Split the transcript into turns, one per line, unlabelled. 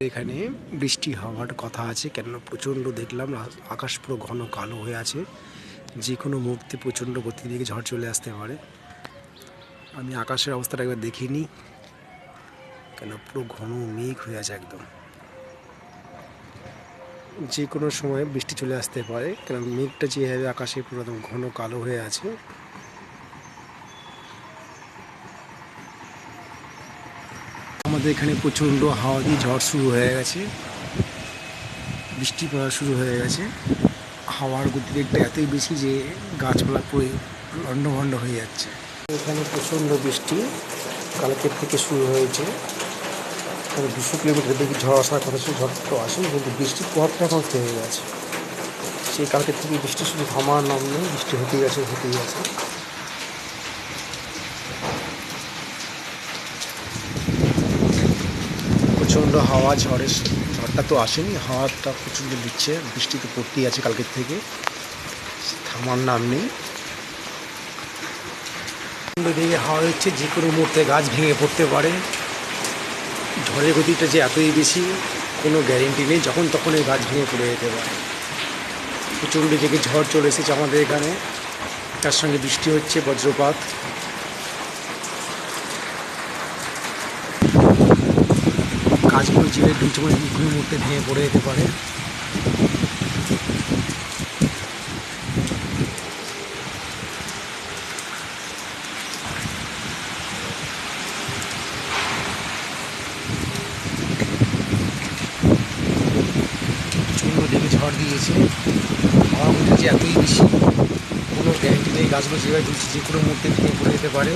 এখানে বৃষ্টি হওয়ার কথা আছে কেন প্রচণ্ড দেখলাম আকাশ পুরো ঘন কালো হয়ে আছে। যে কোনো মুহূর্তে প্রচণ্ড গতি দিকে ঝড় চলে আসতে পারে। আমি আকাশের অবস্থাটা একবার দেখিনি কেন পুরো ঘন মেঘ হয়ে আছে একদম। যে কোনো সময় বৃষ্টি চলে আসতে পারে কেন মেঘটা যেভাবে আকাশে পুরো একদম ঘন কালো হয়ে আছে আমাদের এখানে প্রচণ্ড হাওয়া দিয়ে ঝড় শুরু হয়ে গেছে। বৃষ্টি পড়া শুরু হয়ে গেছে। হাওয়ার গতিবেগটা এতই বেশি যে গাছপালা পুরো লণ্ডভণ্ড হয়ে যাচ্ছে। এখানে প্রচণ্ড বৃষ্টি কালকের থেকে শুরু হয়েছে। তবে দুশো কিলোমিটার দিকে ঝড় আসার কথা ছিল, ঝড় তো আসেনি, কিন্তু বৃষ্টির প্রভাবটা এখন থেমে গেছে। সেই কালকের থেকে বৃষ্টি শুধু থামার নাম নেই, বৃষ্টি হতেই গেছে হতেই গেছে প্রচণ্ড হাওয়া, ঝড়ের ঝড়টা তো আসেনি, হাওয়াটা প্রচণ্ড দিচ্ছে বৃষ্টি তো পড়তেই আছে কালকের থেকে, থামার নাম নেই। দিকে হাওয়া হচ্ছে যে কোনো মুহূর্তে গাছ ভেঙে পড়তে পারে। ঝড়ের গতিটা যে এতই বেশি, কোনো গ্যারেন্টি নেই, যখন তখন এই গাছ ভেঙে পড়ে যেতে পারে। প্রচণ্ড দিকে ঝড় চলে এসেছে আমাদের এখানে, তার সঙ্গে বৃষ্টি হচ্ছে, বজ্রপাত। গাছগুলো যে কোনো কোনো মুহূর্তে ভেঙে পড়ে যেতে পারে। ঝড় দিয়েছে। এতই বেশি কোনো গ্যারেন্টি নেই গাছগুলো যেভাবে ঝুলছে যে কোনো মুহূর্তে ভেঙে পড়ে যেতে পারে।